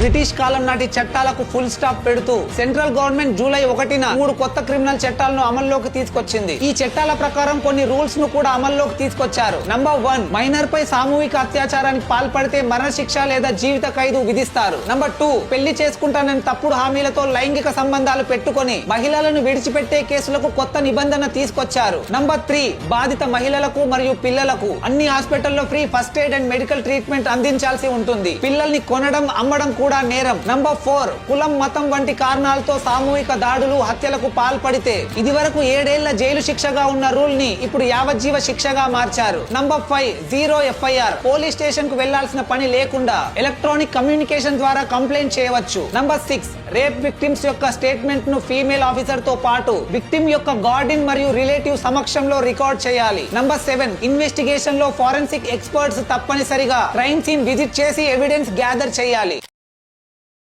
British కాలం నాటి చట్టాలకు ఫుల్ స్టాప్ పెడుతూ సెంట్రల్ గవర్నమెంట్ జూలై ఒకటిన మూడు కొత్త క్రిమినల్ చట్టాలను అమల్లోకి తీసుకొచ్చింది. ఈ చట్టాల ప్రకారం కొన్ని రూల్స్ను కూడా అమల్లోకి తీసుకొచ్చారు. నంబర్ వన్ మైనర్ పై సామూహిక అత్యాచారానికి పాల్పడితే మరణశిక్ష లేదా జీవిత ఖైదు విధిస్తారు. నంబర్ టూ పెళ్ళి చేసుకుంటానని తప్పుడు హామీలతో లైంగిక సంబంధాలు పెట్టుకొని మహిళలను విడిచిపెట్టే కేసులకు కొత్త నిబంధన తీసుకొచ్చారు. నంబర్ త్రీ బాధిత మహిళలకు మరియు పిల్లలకు అన్ని హాస్పిటల్లో free first aid and medical treatment అందించాల్సి ఉంటుంది. పిల్లల్ని కొనడం అమ్మడం కూడా నేరం. నంబర్ ఫోర్ కులం మతం వంటి కారణాలతో సామూహిక దాడులు హత్యలకు పాల్పడితే ఇది వరకు ఏడేళ్ళ జైలు శిక్షగా ఉన్న రూల్ని ఇప్పుడు యావజ్జీవ శిక్షగా మార్చారు. Number five zero FIR police స్టేషన్కు వెళ్ళాల్సిన పని లేకుండా ఎలక్ట్రానిక్ కమ్యూనికేషన్ ద్వారా కంప్లైంట్ చేయవచ్చు. నంబర్ సిక్స్ రేప్ విక్టిమ్స్ యొక్క స్టేట్మెంట్ను ఫీమేల్ ఆఫీసర్తో పాటు విక్టిమ్ యొక్క గార్డెన్ మరియు రిలేటివ్ సమక్షంలో రికార్డ్ చేయాలి. నంబర్ సెవెన్ ఇన్వెస్టిగేషన్లో ఫారెన్సిక్ ఎక్స్పర్ట్స్ తప్పనిసరిగా క్రైమ్ సీన్ విజిట్ చేసి ఎవిడెన్స్ గ్యాదర్ చేయాలి.